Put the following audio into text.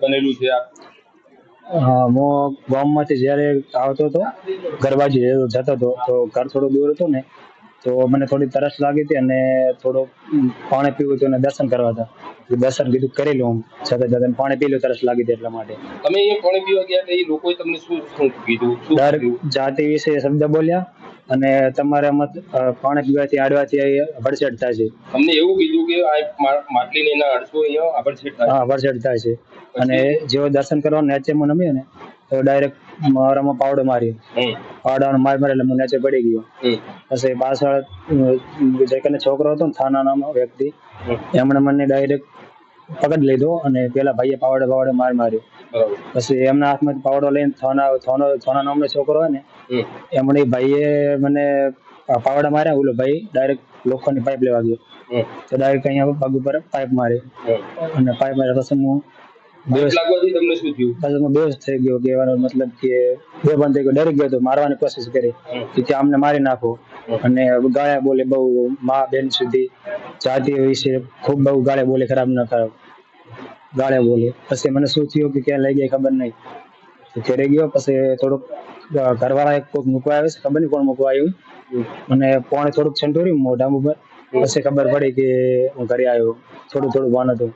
બનેલું છે આ? હા હું ગામમાંથી જ્યારે આવતો હતો ઘર બાજુ જતો હતો તો ઘર થોડું દૂર હતું ને તો મને થોડી તરસ લાગી હતી અને થોડું પાણી પીવું હતું અને દર્શન કરવા હતા. તો દર્શન કીધું કરી લઉં છતાં જતા પાણી પી લઉં તરસ લાગી હતી એટલા માટે. તમે એ પાણી પીવા ગયા એ લોકોએ તમને શું શું કીધું? જાતિ વિશે શબ્દ બોલ્યા અને તમારા મત પાણી પીવાથી આડવાથી ભડસેટ થાય છે. તમને એવું કીધું કે આ માટલી લઈને અડસો અહીંયા થાય હા ભડસેટ થાય છે. અને જેવો દર્શન કરવાનું નેચેમાં નમ્યો ને તો ડાયરેક્ટ મારામાં પાવડો માર્યો પાવડાનો માર મારે એટલે હું નીચે પડી ગયો. પછી પાછળ જે કને છોકરો હતો ને થાના નામનો વ્યક્તિ એમણે મને ડાયરેક્ટ પકડી લીધો અને પેલા ભાઈએ પાવડે પાવડે માર માર્યો. પછી એમના હાથમાં પાવડો લઈને થોના થોનો થોના નામનો છોકરો હોય ને એમણે ભાઈએ મને પાવડા માર્યા ઓલો ભાઈ ડાયરેક્ટ લોખંડની પાઇપ લેવા ગયો. તો ડાયરેક્ટ અહીંયા પગ ઉપર પાઇપ મારી અને પાઇપ માર્યા પછી હું બેહોશ તમને શું થયું? પછી હું બેહોશ થઈ ગયો કહેવાનો મતલબ કે બે બંધ થઈ ગયો ડરી ગયો તો મારવાની કોશિશ કરી કે ત્યાં અમને મારી નાખો. અને ગાળ્યા બોલે બહુ મા બેન સુધી. જાતિ વિશે ખૂબ બહુ ગાળે બોલે ખરાબ ન ખરાબ ગાળે બોલ્યો પછી મને શું થયું કે ક્યાં લઈ ગયા ખબર નહીં. તો ઘરે ગયો પછી થોડુંક ઘરવાળા એક કોઈક મૂકવા આવ્યો છે ખબર નહીં કોણ મૂકવા આવ્યું. અને પોણે થોડુંક છંટોર્યું મોઢા ઉપર. પછી ખબર પડી કે હું ઘરે આવ્યો. થોડું થોડું ભાન હતું.